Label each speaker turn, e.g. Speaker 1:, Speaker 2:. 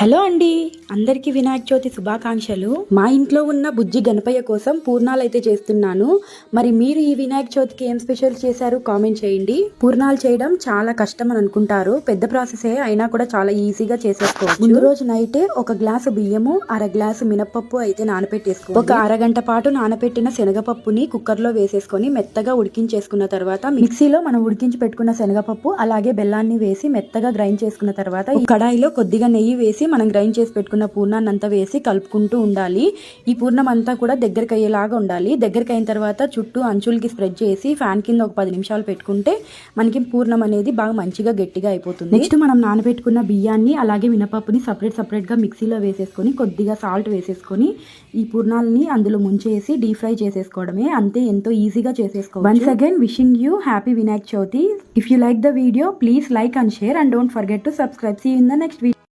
Speaker 1: Hello అండి. అందరికీ వినాయక చవితి శుభాకాంక్షలు. మా ఇంట్లో ఉన్న బుజ్జి గణపయ్య కోసం పూర్ణాలు అయితే చేస్తున్నాను. మరి మీరు ఈ వినాయక చవితికి ఏం స్పెషల్ చేశారు కామెంట్ చేయండి. పూర్ణాలు చేయడం చాలా కష్టం అని అనుకుంటారు. పెద్ద ప్రాసెసే అయినా కూడా చాలా ఈజీగా చేసేసుకోవచ్చు. ముందు రోజు నైటే ఒక గ్లాసు బియ్యము అర గ్లాసు మినపప్పు అయితే నానపెట్టేసుకో ఒక అరగంట పాటు నానపెట్టిన శనగపప్పుని కుక్కర్లో వేసేసుకొని మెత్తగా ఉడికించేసుకున్న తర్వాత మిక్సీలో మనం ఉడికించి పెట్టుకున్న శనగపప్పు అలాగే బెల్లాన్ని వేసి మెత్తగా గ్రైండ్ చేసుకున్న తర్వాత ఈ కడాయిలో కొద్దిగా నెయ్యి వేసి మనం గ్రైండ్ చేసి పెట్టుకున్న పూర్ణాన్ని అంతా వేసి కలుపుకుంటూ ఉండాలి. ఈ పూర్ణం అంతా కూడా దగ్గరికి అయ్యేలాగా ఉండాలి. దగ్గరికి అయిన తర్వాత చుట్టూ అంచులకి స్ప్రెడ్ చేసి ఫ్యాన్ కింద ఒక పది నిమిషాలు పెట్టుకుంటే మనకి పూర్ణం అనేది బాగా మంచిగా గట్టిగా అయిపోతుంది. నెక్స్ట్ మనం నానబెట్టుకున్న బియ్యాన్ని అలాగే మినపప్పుని సపరేట్ సపరేట్గా మిక్సీలో వేసేసుకొని కొద్దిగా సాల్ట్ వేసేసుకొని ఈ పూర్ణాలని అందులో ముంచేసి డీప్ ఫ్రై చేసేసుకోవడమే. అంతే ఎంతో ఈజీగా చేసేసుకోవచ్చు. Once again wishing you happy Vinayak Chavithi if you like the video please like and share and don't forget to subscribe see in the next video